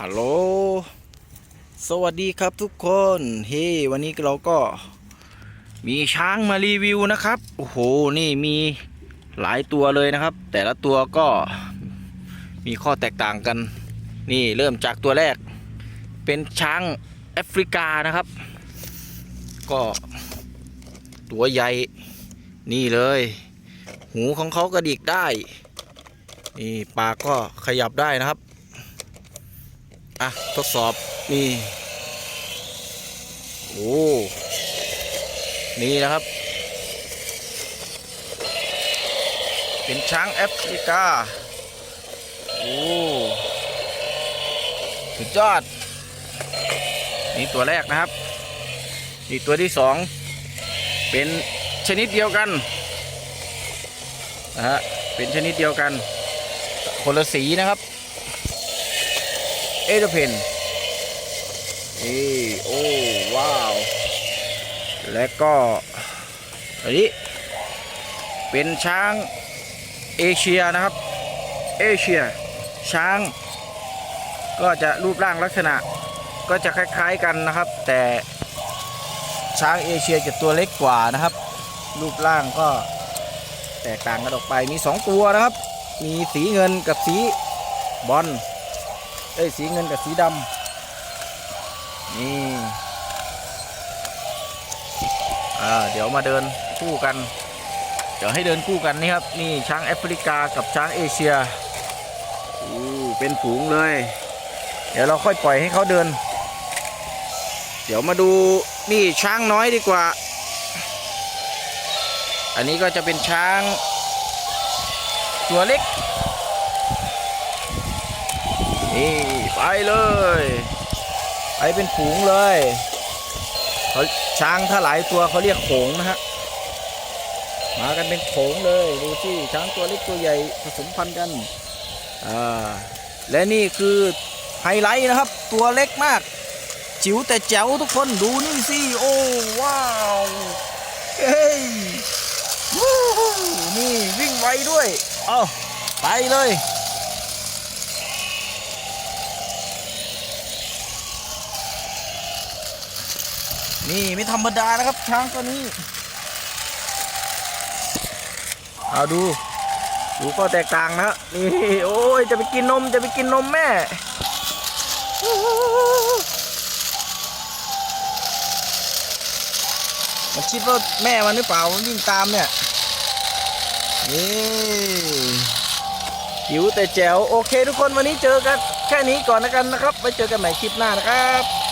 ฮัลโหล สวัสดีครับทุกคน เฮ้ วันนี้เราก็มีช้างมารีวิวนะครับ โอ้โห นี่มีหลายตัวเลยนะครับ แต่ละตัวก็มีข้อแตกต่างกัน นี่เริ่มจากตัวแรก เป็นช้างแอฟริกานะครับ ก็ตัวใหญ่ นี่เลย หูของเขากระดิกได้ นี่ปากก็ขยับได้นะครับ อะ ทดสอบ นี่ โอ้ นี่นะครับ เป็นช้างแอฟริกา โอ้สุดยอด นี่ตัวแรกนะครับ นี่ตัวที่สอง เป็นชนิดเดียวกัน นะฮะ เป็นชนิดเดียวกัน คนละสีนะครับ อเดเพนนี่โอ้ว้าว และก็อันนี้เป็นช้างเอเชียนะครับ เอเชีย ช้าง ก็จะรูปร่างลักษณะก็จะคล้ายๆกันนะครับ แต่ช้างเอเชียจะตัวเล็กกว่านะครับ รูปร่างก็แตกต่างกันออกไปมีสองตัวนะครับ มีสีเงินกับสีบอล เอ้ยสีเงินกับสีดำนี่อ่าเดี๋ยวมาเดินคู่กัน เดี๋ยวให้เดินคู่กันนี่ครับนี่ช้างแอฟริกากับช้างเอเชียอู้เป็นฝูงเลย เดี๋ยวเราค่อยปล่อยให้เขาเดิน เดี๋ยวมาดูนี่ช้างน้อยดีกว่า อันนี้ก็จะเป็นช้าง ตัวเล็ก นี่ไปเลย ไปเป็นฝูงเลยเขาช้างถ้าหลายตัวเขาเรียกโขงนะฮะมากันเป็นโขงเลยดูสิช้างตัวเล็กตัวใหญ่ผสมพันธุ์กันอ่าและนี่คือไฮไลท์นะครับ ตัวเล็กมาก จิ๋วแต่แจ๋วทุกคนดูนี่สิโอ้ว้าวเฮ้ยนี่วิ่งไวด้วย เอาไปเลย นี่ไม่ธรรมดานะครับ ช้างตัวนี้ เอาดู ดูก็แตกต่างนะ นี่ โอ้ย จะไปกินนม จะไปกินนมแม่ มันคิดว่าแม่มันหรือเปล่า มันวิ่งตามเนี่ย นี่หิวแต่แจ๋วโอเคทุกคนวันนี้เจอกันแค่นี้ก่อนนะกันนะครับไว้เจอกันใหม่คลิปหน้านะครับ